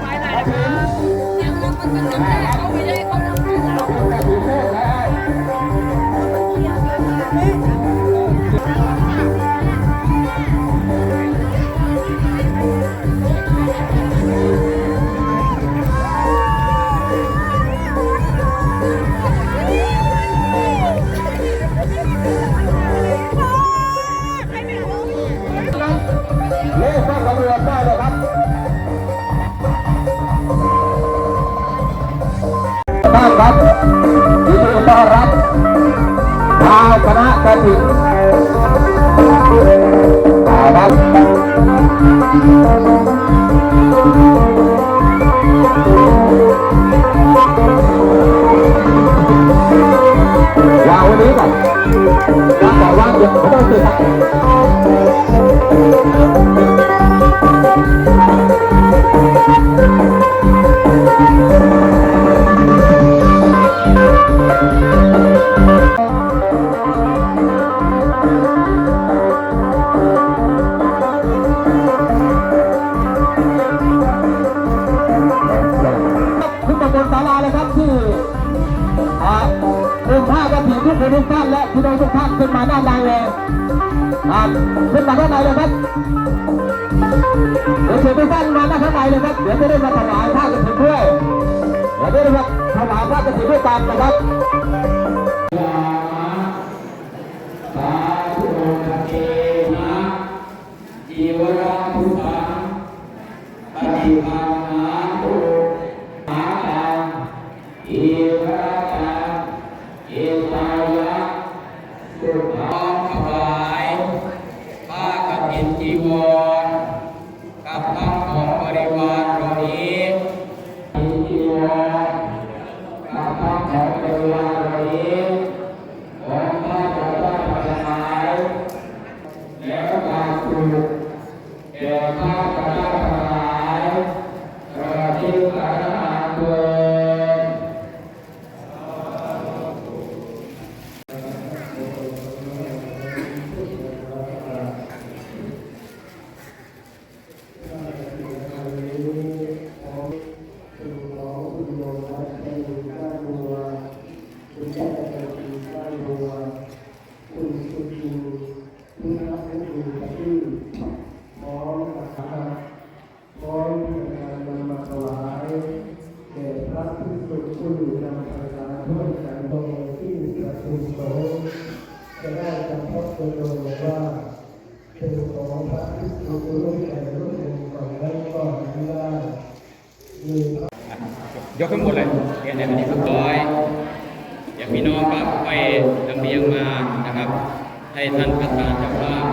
ไปไหนนะครับ บ้านครับยินดีต้อนรับชาวคณะกระถิ่นครับวางวันนี้ก่อนวางก่อนวาเดี๋ยวไม่ต้องตื่นครับ ทุกท่านขึ้นมาด้านในเลยครับขึ้นมาด้านในเลยครับเดี๋ยวเชิญทุกท่านมาด้านข้างในเลยครับเดี๋ยวจะได้มาถวายผ้ากระถิ่นด้วยเดี๋ยวจะได้มาถวายผ้ากระถิ่นด้วยกันนะครับ จีวรกับทั้งของบริวารเหล่านี้จีวรกับทั้งของบริวารเหล่านี้ของพระเจ้าได้ถวายแล้วการปลูกแก่ข้าพเจ้า ผู้อยู่นำพาราทุกสันโดที่ประชุมสจะได้จำพบตัวโดว่าเป็นของพระพิสุรูปใดรูปหนึ่งก่อนแล้วก็ไม่ได้มีพระยกขึ้นหมดเลยเนี่ยนี่ยอันนี้ครับร้อยอยางพี่น้องครับไปลำเลียงมานะครับ ให้ท่านประธานเจ้าภาพ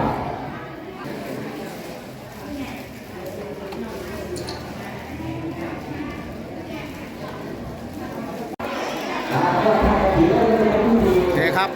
โอเคครับ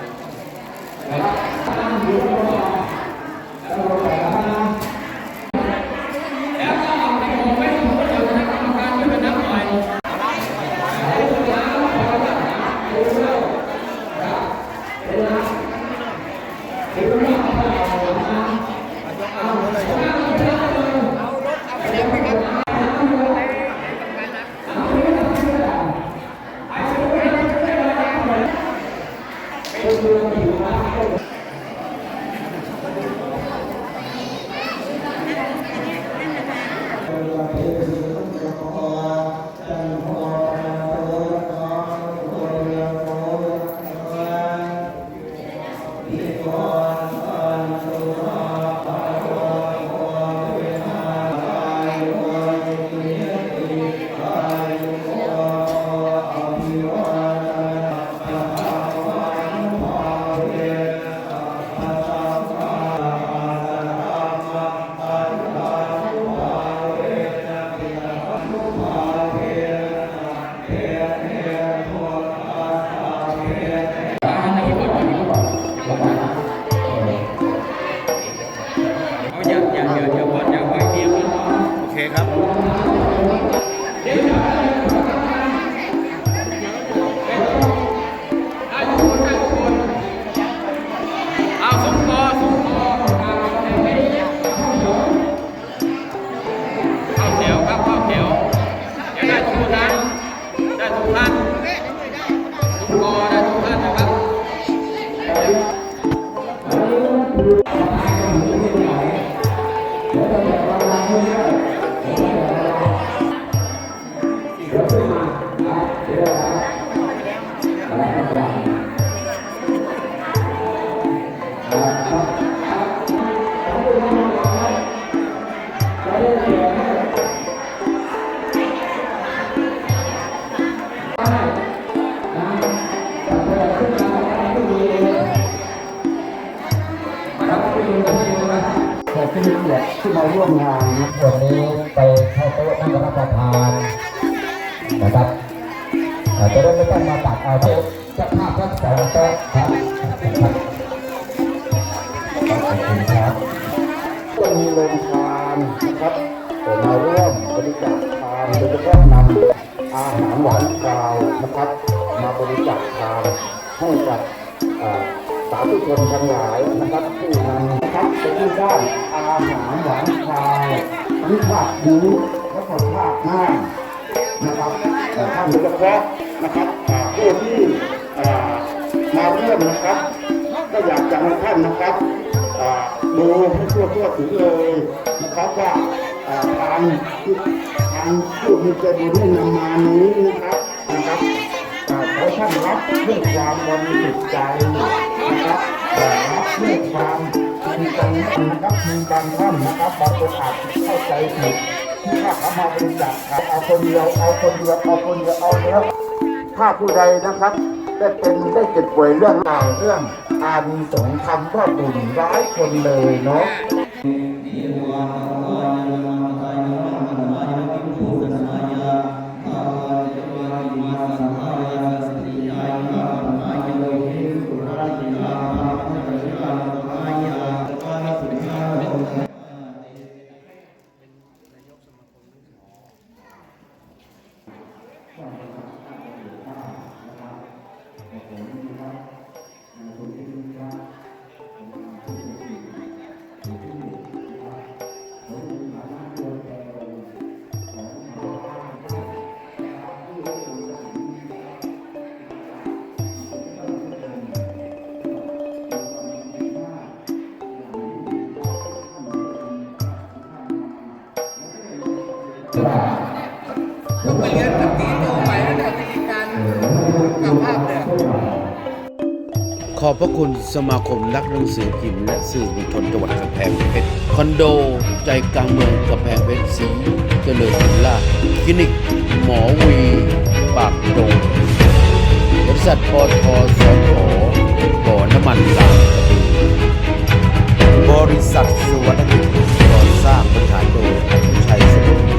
Oh. เคครับ ร่วมงานนะวันนี้ไปเข้าโต๊ะนั่งรับประทานนะครับอาจจะได้ไม่ต้องมาตักเอาเดี๋ยวเจะภาพทั้งสองโต๊ะครับครับขอบคุณครับก็มีโรงทานนะครับผมมาร่วมบริจาคทานโดยเฉพาะนำอาหารหวานคาวนะครับ มาบริจาคทานให้กับ สาธุชนทั้งหลายนะครับที่นำนะครับไปที่ด้านอาหารหวานคาวทั้งภาคนี้และก็ภาคหน้านะครับท่านโดยเฉพาะนะครับผู้ที่อ่ามาร่วมนะครับ ก็อยากจะให้ท่านนะครับดูให้ทั่วทั่วถึงเลยนะครับว่าทางที่ทางผู้มีใจบุญได้นำมานี้นะครับ ท่านรับด้วยความบริสุทธิ์ใจนะครับแต่รับด้วยความจริงจังนะครับมีบางท่านนะครับบางคนอาจเข้าใจผิดที่ว่าเขามาบริจาคครับเอาคนเดียวเอาคนเดียวเอาคนเดียวเอาแล้วถ้าผู้ใดนะครับได้เป็นได้เจ็บป่วยเรื่องราวเรื่องอานิสงคำว่าบุญร้ายคนเลยเนาะ ผมไปเรียนกับตีโตไปแล้วทีการกับภาพเนี่ยขอบพระคุณสมาคมรักหนังสือพิมพ์และสื่อมวลชนจังหวัดกำแพงเพชรคอนโด ใจกลางเมืองกำแพงเพชรสีเจริญล่าคลินิก หมอวี ปากโดงบริษัทปทสขบ่อน้ำมันลางบริษัทสุวรรณทิตย์ก่อสร้างประธานโดยชัยสมุท